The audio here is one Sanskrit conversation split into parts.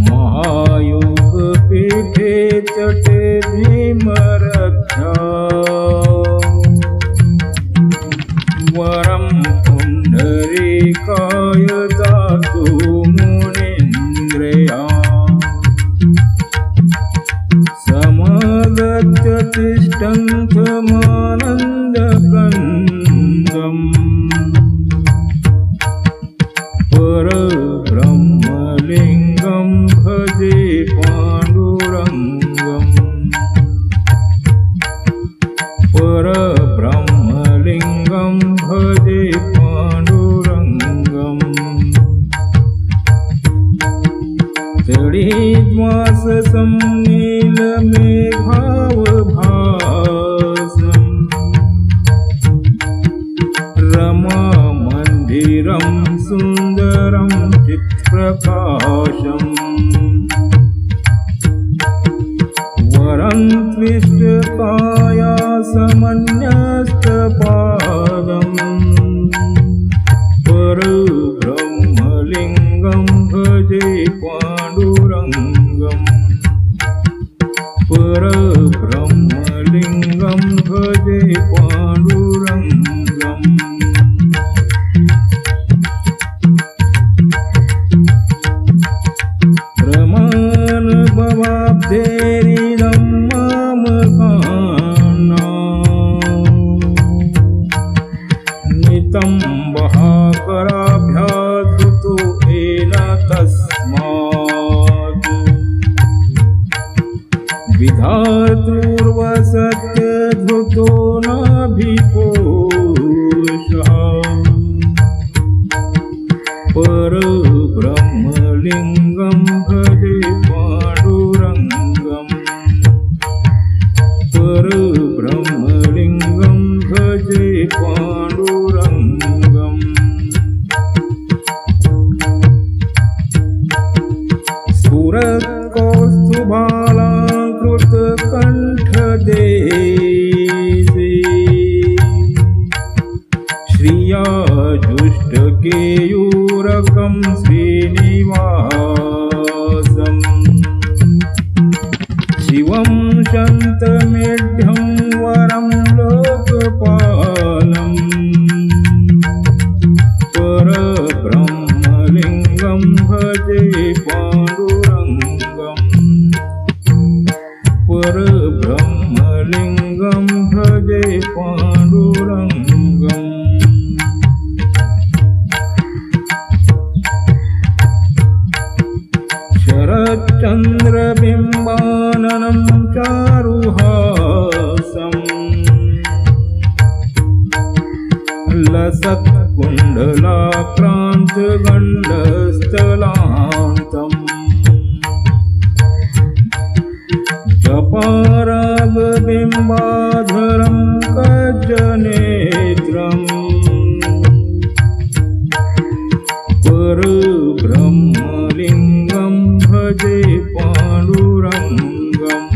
મહાયુગ પીઠે ચટે ભીમ રક્ષ વરમ પુંડરી કાય દાતુ મુનિન્દ્રયા સમદત્ત તિષ્ઠંથમાનંદ કંદમ પરબ્રહ્મલિંગ গম ভজে পা वरं त्विष्टकायासमन्यस्तपादम् परब्रह्मलिङ्गं भजे नितम्बहाकराभ्याधृतो येन तस्मात्। विधातुर्वसत्यधृतो नाभिपोषः परब्रह्मलिङ्गं मालाकृत कंठ देवे श्रिया जुष्ट केयूरकं श्रीनिवासम्। शिवं शन्तमेढ्यं वरं लोकपालम्। परब्रह्मलिङ्गं भजे पाण्डु परब्रह्मलिङ्गं भजे पाण्डुरङ्गम्। शरच्चन्द्रबिम्बाननं चारुहासम्। लसत्कुण्डलाक्रान्तगण्डस्थलान्तम् जपारागबिम्बाधरं कजनेत्रम् परब्रह्मलिङ्गं भजे पाण्डुरङ्गम्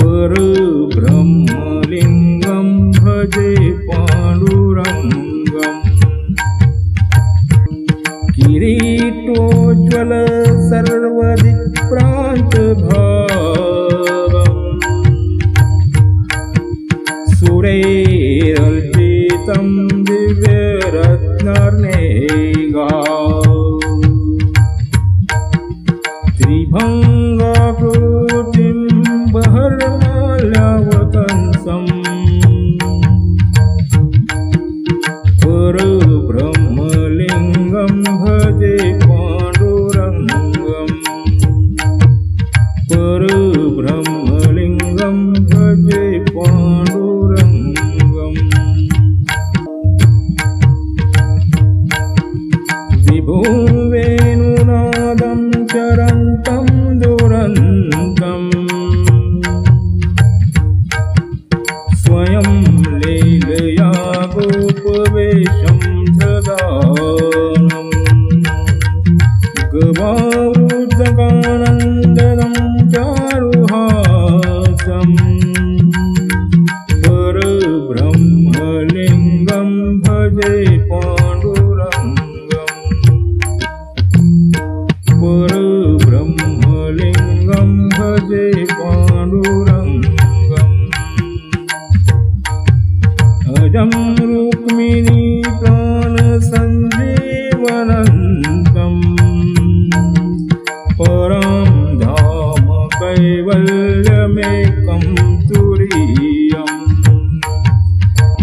परब्रह्मलिङ्गं भजे पाण्डुरङ्गम् किरीटोज्ज्वल নেই গা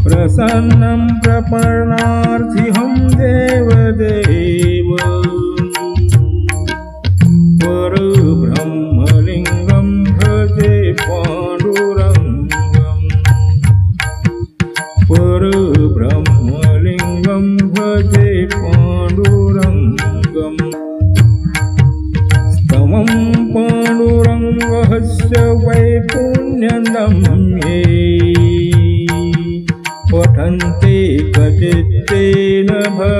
प्रसन्नं प्रपन्नार्थिहं देवदेव। परब्रह्मलिङ्गं वै पुण्यनम्ये पठन्ते कचित्तेन भ